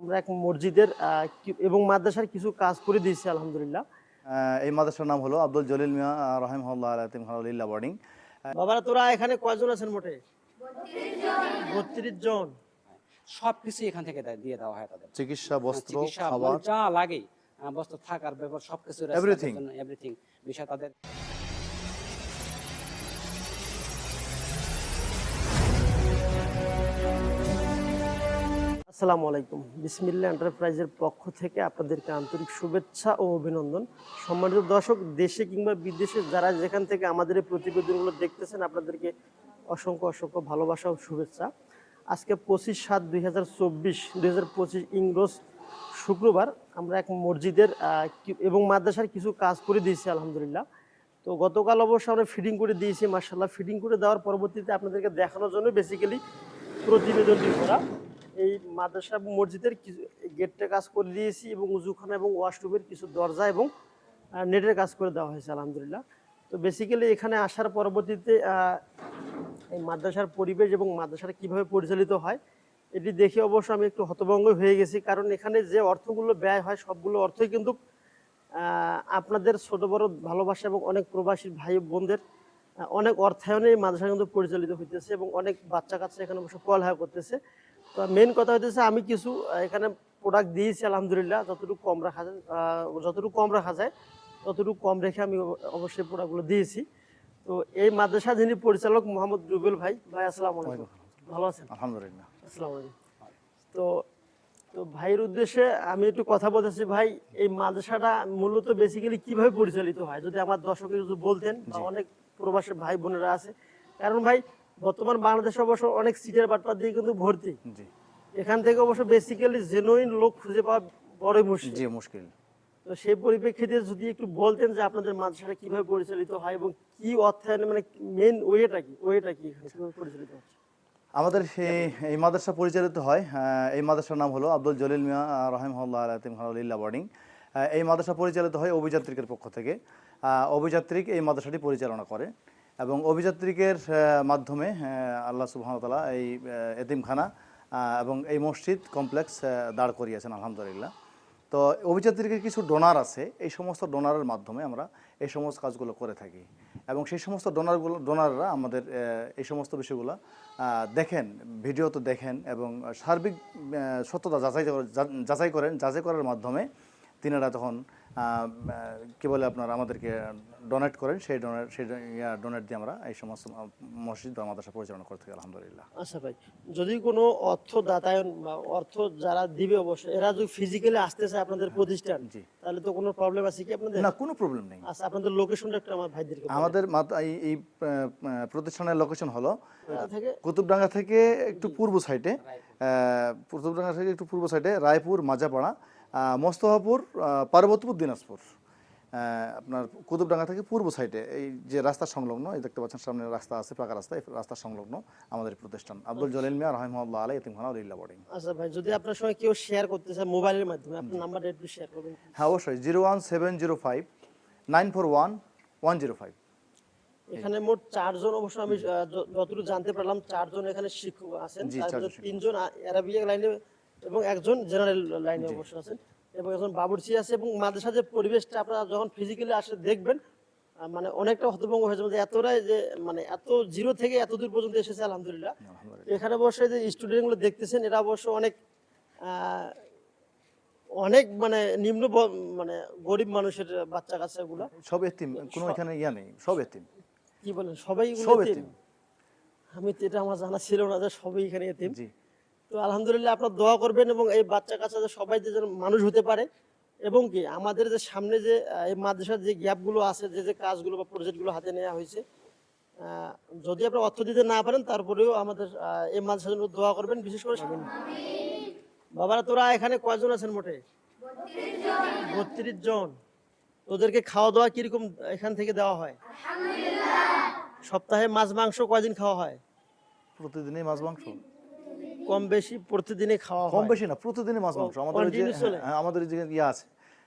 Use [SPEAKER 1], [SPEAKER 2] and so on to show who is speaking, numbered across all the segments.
[SPEAKER 1] আমরা এক মসজিদের এবং মাদ্রাসার কিছু কাজ করে দিয়েছি আলহামদুলিল্লাহ।
[SPEAKER 2] এই মাদ্রাসার নাম হলো আব্দুল জলিল মিয়া রহিমহল্লা আলাতিম খালিল্লা বোর্ডিং
[SPEAKER 1] বাবারা তোরা এখানে কয়জন আছেন মোটে? বত্রিশ জন।
[SPEAKER 3] সবকিছু এখান থেকে দিয়ে দেওয়া হয় তাদের।
[SPEAKER 2] চিকিৎসা বস্ত্র
[SPEAKER 3] চিকিৎসা
[SPEAKER 2] খাবার।
[SPEAKER 3] যা লাগে। বস্ত্র থাকার ব্যাপার সবকিছু
[SPEAKER 2] Everything.
[SPEAKER 3] এভরিথিং বিষয় তাদের
[SPEAKER 1] আসসালামু আলাইকুম। বিসমিল্লা এন্টারপ্রাইজের পক্ষ থেকে আপনাদেরকে আন্তরিক শুভেচ্ছা ও অভিনন্দন। সম্মানিত দর্শক, দেশে কিংবা বিদেশে যারা যেখান থেকে আমাদের এই প্রতিবেদনগুলো দেখতেছেন, আপনাদেরকে অসংখ্য অসংখ্য ভালোবাসা ও শুভেচ্ছা। আজকে পঁচিশ সাত দুই হাজার চব্বিশ, দুই হাজার পঁচিশ ইংরোজ শুক্রবার আমরা এক মসজিদের এবং মাদ্রাসার কিছু কাজ করে দিয়েছি, আলহামদুলিল্লাহ। তো গতকাল অবশ্য আমরা ফিডিং করে দিয়েছি মার্শাল্লাহ ফিডিং করে দেওয়ার পরবর্তীতে আপনাদেরকে দেখানোর জন্য বেসিক্যালি প্রতিবেদনটি করা। এই মাদ্রাসা মসজিদের কিছু গেটটা কাজ করে দিয়েছি এবং উজুখানা এবং ওয়াশরুমের কিছু দরজা এবং নেটের কাজ করে দেওয়া হয়েছে, আলহামদুলিল্লাহ। তো বেসিক্যালি এখানে আসার পরবর্তীতে এই মাদ্রাসার পরিবেশ এবং মাদ্রাসাটা কীভাবে পরিচালিত হয়, এটি দেখে অবশ্য আমি একটু হতভঙ্গ হয়ে গেছি। কারণ এখানে যে অর্থগুলো ব্যয় হয়, সবগুলো অর্থই কিন্তু আপনাদের ছোট, বড় ভালোবাসা এবং অনেক প্রবাসী ভাই বোনদের অনেক অর্থায়নে এই মাদ্রাসা কিন্তু পরিচালিত হইতেছে এবং অনেক বাচ্চা কাচ্চা এখানে অবশ্য পড়ালেখা করতেছে। তো মেন কথা হইতেছে আমি কিছু এখানে প্রোডাক্ট দিয়েছি আলহামদুলিল্লাহ। যতটুকু কম রাখা যায় যতটুকু কম রাখা যায় ততটুকু কম রেখে আমি অবশ্যই প্রোডাক্টগুলো দিয়েছি। তো এই মাদ্রাসা যিনি পরিচালক মোহাম্মদ রুবেল ভাই ভাই আসসালাম আলাইকুম। ভালো আছেন?
[SPEAKER 2] আলহামদুলিল্লাহ।
[SPEAKER 1] আসসালামু আলাইকুম। তো তো ভাইয়ের উদ্দেশ্যে আমি একটু কথা বলতেছি ভাই এই মাদ্রাসাটা মূলত বেসিক্যালি কীভাবে পরিচালিত হয়? যদি আমার দর্শকের যদি বলতেন বা অনেক প্রবাসী ভাই বোনেরা আছে। কারণ ভাই বর্তমান বাংলাদেশে অবশ্য অনেক সিটের বাটপার দিয়ে কিন্তু ভর্তি। এখান থেকে অবশ্য বেসিক্যালি জেনুইন লোক খুঁজে পাওয়া বড়ই মুশকিল।
[SPEAKER 2] জি মুশকিল।
[SPEAKER 1] তো সেই পরিপ্রেক্ষিতে যদি একটু বলতেন যে আপনাদের মাদ্রাসাটা কীভাবে পরিচালিত হয় এবং কি অর্থায়নে মানে মেন ওয়েটা কি ওয়েটা কি পরিচালিত হচ্ছে?
[SPEAKER 2] আমাদের সেই এই মাদ্রাসা পরিচালিত হয় এই মাদ্রাসার নাম হলো আব্দুল জলিল মিয়া রহিমহল্লা আলাতিম খালিল্লা বোর্ডিং এই মাদ্রাসা পরিচালিত হয় অভিযাত্রিকের পক্ষ থেকে। আহ, অভিযাত্রিক এই মাদ্রাসাটি পরিচালনা করে। এবং অভিযাত্রিকের মাধ্যমে আল্লাহ সুবাহতালা এই এতিমখানা এবং এই মসজিদ কমপ্লেক্স দাঁড় করিয়েছেন, আলহামদুলিল্লাহ। তো অভিযাত্রীদের কিছু ডোনার আছে, এই সমস্ত ডোনারের মাধ্যমে আমরা এই সমস্ত কাজগুলো করে থাকি। এবং সেই সমস্ত ডোনারগুলো, ডোনাররা আমাদের এই সমস্ত বিষয়গুলো দেখেন, ভিডিও তো দেখেন এবং সার্বিক সত্যতা যাচাই যাচাই করেন, যাচাই করার মাধ্যমে তিনারা তখন কি বলে আপনার আমাদেরকে ডোনেট করেন সেই ডোনেট সেই ডোনেট দিয়ে আমরা এই সমস্ত মসজিদ বা মাদ্রাসা পরিচালনা করে থাকি আলহামদুলিল্লাহ।
[SPEAKER 1] আচ্ছা ভাই যদি কোনো অর্থ দাতায়ন বা অর্থ যারা দিবে অবশ্যই এরা যদি ফিজিক্যালি আসতে চায় আপনাদের প্রতিষ্ঠান
[SPEAKER 2] জি।
[SPEAKER 1] তাহলে তো কোনো প্রবলেম আছে কি আপনাদের?
[SPEAKER 2] না কোনো প্রবলেম নেই।
[SPEAKER 1] আচ্ছা আপনাদের লোকেশনটা একটু আমার ভাইদেরকে
[SPEAKER 2] আমাদের এই প্রতিষ্ঠানের লোকেশন হলো কুতুবডাঙ্গা থেকে একটু পূর্ব সাইডে কুতুবডাঙ্গা থেকে একটু পূর্ব সাইডে রায়পুর মাজাপাড়া মোস্তফাপুর আহ, পার্বতীপুর দিনাজপুর। আপনার কুতুবডাঙ্গা থেকে পূর্ব সাইডে এই যে রাস্তা সংলগ্ন এই দেখতে পাচ্ছেন সামনে রাস্তা আছে পাকা রাস্তা এই রাস্তার সংলগ্ন আমাদের প্রতিষ্ঠান। আব্দুল জলিল মিয়া রহিমউল্লাহ আলাই ইতিমখানা উলিল্লা বোর্ডিং।
[SPEAKER 1] আচ্ছা ভাই যদি আপনার সঙ্গে কেউ শেয়ার করতে চায় মোবাইলের মাধ্যমে আপনার নাম্বারটা একটু শেয়ার করবেন।
[SPEAKER 2] হ্যাঁ অবশ্যই zero one seven zero five nine four one one zero five.
[SPEAKER 1] এখানে মোট চারজন অবশ্য আমি যতটুকু জানতে পারলাম চারজন এখানে শিক্ষক আছেন তিনজন অ্যারাবিক লাইনে এবং একজন জেনারেল লাইনে অবশ্য আছেন এবং একজন বাবুর্চি আছে এবং মাদ্রাসা যে পরিবেশটা আপনারা যখন ফিজিক্যালি আসে দেখবেন মানে অনেকটা হতভঙ্গ হয়ে যাবে যে এতটাই যে মানে এত জিরো থেকে এত দূর পর্যন্ত এসেছে আলহামদুলিল্লাহ। এখানে অবশ্যই যে স্টুডেন্টগুলো দেখতেছেন এরা অবশ্য অনেক অনেক মানে নিম্ন মানে গরিব মানুষের বাচ্চা কাচ্চাগুলো।
[SPEAKER 2] সব এতিম কোনো এখানে ইয়া নেই সব এতিম।
[SPEAKER 1] কি বলেন সবাই
[SPEAKER 2] সব?
[SPEAKER 1] এতিম। আমি তো এটা আমার জানা ছিল না যে সবাই এখানে এতিম।
[SPEAKER 2] জি।
[SPEAKER 1] তো আলহামদুলিল্লাহ আপনার দোয়া করবেন এবং এই বাচ্চা কাচ্চা যে সবাই যে যেন মানুষ হতে পারে এবং কি আমাদের যে সামনে যে এই মাদ্রাসার যে গ্যাপগুলো আছে যে যে কাজগুলো বা প্রজেক্টগুলো হাতে নেওয়া হয়েছে যদি আপনি অর্থ দিতে না পারেন তারপরেও আমাদের এই মাদ্রাসার জন্য দোয়া করবেন বিশেষ করে বাবারা তোরা এখানে কয়জন আছেন মোটে? বত্রিশ জন। তোদেরকে খাওয়া দাওয়া কীরকম এখান থেকে দেওয়া হয়? সপ্তাহে মাছ মাংস কয়দিন খাওয়া হয়?
[SPEAKER 2] প্রতিদিনই মাছ মাংস।
[SPEAKER 1] কম বেশি প্রতিদিনই খাওয়া
[SPEAKER 2] কম বেশি না প্রতিদিনই মাছ মাংস। আমাদের যে? হ্যাঁ, আমাদের যে ইয়ে আছে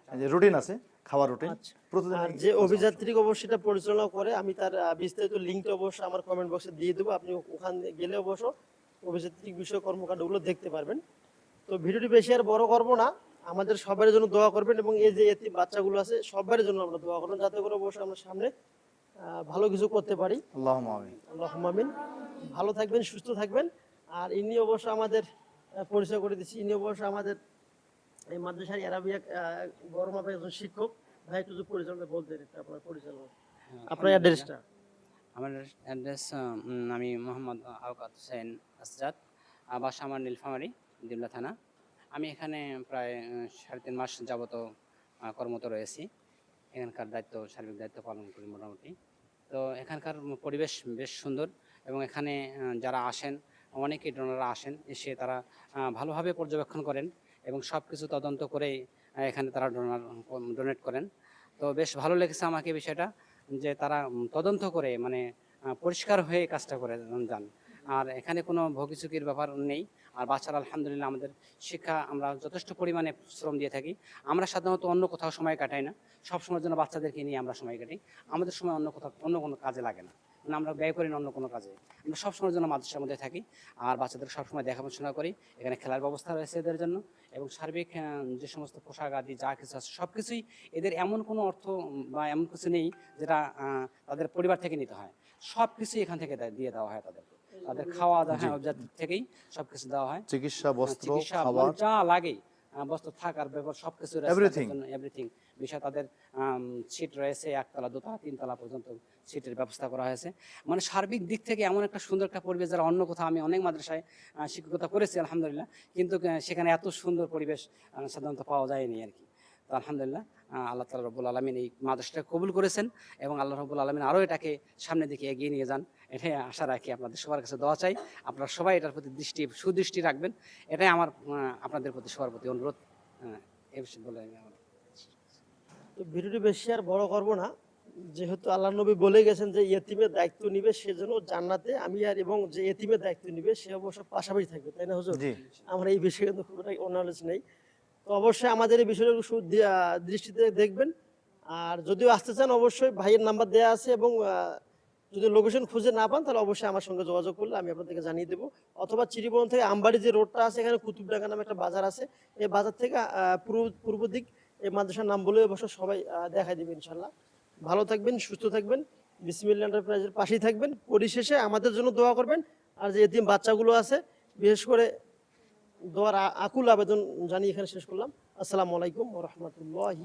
[SPEAKER 2] যে রুটিন আছে খাওয়ার রুটিন
[SPEAKER 1] আচ্ছা।
[SPEAKER 2] প্রতিদিন
[SPEAKER 1] আর যে অভিযাত্রীকে অবশ্যই এটা পরিচালনা করে আমি তার বিস্তারিত লিঙ্কটা অবশ্যই আমার কমেন্ট বক্সে দিয়ে দেবো। আপনি ওখানে গেলে অবশ্য অভিযাত্রিক বিষয় কর্মকাণ্ডগুলো দেখতে পারবেন। তো ভিডিওটি বেশি আর বড় করব না আমাদের সবার জন্য দোয়া করবেন এবং এই যে এতিম বাচ্চাগুলো আছে সবার জন্য আমরা দোয়া করবেন যাতে করে অবশ্যই আমরা সামনে ভালো কিছু করতে পারি।
[SPEAKER 2] আল্লাহ আমিন।
[SPEAKER 1] আল্লাহ আমিন। ভালো থাকবেন সুস্থ থাকবেন। আর ইনি অবশ্য আমাদের পরিচয় করে দিচ্ছি। ইনি অবশ্য আমাদের এই মাদ্রাসার আরাবিয়া বড় মাপের একজন শিক্ষক। ভাই একটু পরিচালনা বলতেন আপনার পরিচালনা। আপনার অ্যাড্রেসটা
[SPEAKER 3] আমার অ্যাড্রেস আমি মোহাম্মদ আওকাত হোসেন আসজাদ আহ, বাসা আমার নীলফামারি দিমলা থানা। আমি এখানে প্রায় সাড়ে তিন মাস যাবত কর্মত রয়েছি। এখানকার দায়িত্ব সার্বিক দায়িত্ব পালন করি মোটামুটি। তো এখানকার পরিবেশ বেশ সুন্দর এবং এখানে যারা আসেন অনেকেই ডোনাররা আসেন, এসে তারা ভালোভাবে পর্যবেক্ষণ করেন এবং সব কিছু তদন্ত করেই এখানে তারা ডোনার ডোনেট করেন। তো বেশ ভালো লেগেছে আমাকে বিষয়টা, যে তারা তদন্ত করে মানে পরিষ্কার হয়ে কাজটা করে যান। আর এখানে কোনো ভোগিচুকির ব্যাপার নেই। আর বাচ্চারা আলহামদুলিল্লাহ আমাদের শিক্ষা, আমরা যথেষ্ট পরিমাণে শ্রম দিয়ে থাকি। আমরা সাধারণত অন্য কোথাও সময় কাটাই না। সব সময়ের জন্য বাচ্চাদেরকে নিয়ে আমরা সময় কাটাই আমাদের সময় অন্য কোথাও, অন্য কোনো কাজে লাগে না। মানে আমরা ব্যয় করি না অন্য কোনো কাজে। আমরা সব সময়ের জন্য মাদ্রাসার মধ্যে থাকি আর বাচ্চাদের সবসময় দেখাশোনা করি। এখানে খেলার ব্যবস্থা রয়েছে এদের জন্য এবং সার্বিক যে সমস্ত পোশাক আদি যা কিছু আছে সব কিছুই এদের এমন কোনো অর্থ বা এমন কিছু নেই যেটা তাদের পরিবার থেকে নিতে হয়। সব কিছুই এখান থেকে দিয়ে দেওয়া হয় তাদেরকে। তাদের খাওয়া দাওয়া হ্যাঁ, থেকেই সব কিছু দেওয়া হয়।
[SPEAKER 2] চিকিৎসা বস্ত্র
[SPEAKER 3] চিকিৎসা মানে যা লাগে বস্ত্র থাকার ব্যাপার সবকিছু
[SPEAKER 2] Everything.
[SPEAKER 3] এভরিথিং বিষয় তাদের সিট রয়েছে একতলা দোতলা তিনতলা পর্যন্ত সিটের ব্যবস্থা করা হয়েছে। মানে সার্বিক দিক থেকে এমন একটা সুন্দর একটা পরিবেশ যারা অন্য কোথাও আমি অনেক মাদ্রাসায় শিক্ষকতা করেছি আলহামদুলিল্লাহ। কিন্তু সেখানে এত সুন্দর পরিবেশ সাধারণত পাওয়া যায়নি আর কি। তো আলহামদুলিল্লাহ আল্লাহ তালা রব্বুল আলমিন এই মাদ্রাসাটা কবুল করেছেন এবং আল্লাহ রব্বুল আলমিন আরও এটাকে সামনের দিকে এগিয়ে নিয়ে যান। এটাই আশা রাখি আপনাদের সবার কাছে দেওয়া চাই। আপনারা সবাই এটার প্রতি দৃষ্টি সুদৃষ্টি রাখবেন। এটাই আমার আপনাদের প্রতি সবার প্রতি অনুরোধ। এই বিষয়ে বলে
[SPEAKER 1] তো ভিডিওটি বেশি আর বড় করব না। যেহেতু আল্লাহ নবী বলে গেছেন যে ইয়েতিমের দায়িত্ব নিবে সেজন্য জান্নাতে আমি আর এবং যে ইয়েতিমের দায়িত্ব নিবে সে অবশ্য পাশাপাশি থাকবে তাই না হুজুর? আমার এই বিষয়ে কিন্তু খুব একটা নেই। তো অবশ্যই আমাদের এই বিষয়টা একটু দৃষ্টিতে দেখবেন। আর যদিও আসতে চান, অবশ্যই ভাইয়ের নাম্বার দেওয়া আছে এবং যদি লোকেশন খুঁজে না পান, তাহলে অবশ্যই আমার সঙ্গে যোগাযোগ করলে আমি আপনাদেরকে জানিয়ে দেবো। অথবা চিরিবন থেকে আমবাড়ি যে রোডটা আছে, এখানে কুতুবডাঙ্গা নামে একটা বাজার আছে। এই বাজার থেকে পূর্ব পূর্ব দিক, এই মাদ্রাসার নাম বলে অবশ্য সবাই দেখাই দেবে ইনশাল্লাহ ভালো থাকবেন, সুস্থ থাকবেন বিসমিল্লা এন্টারপ্রাইজের পাশেই থাকবেন। পরিশেষে আমাদের জন্য দোয়া করবেন। আর যে এতিম বাচ্চাগুলো আছে, বিশেষ করে দোয়ার আকুল আবেদন জানিয়ে এখানে শেষ করলাম। আসসালামু আলাইকুম রহমতুল্লাহি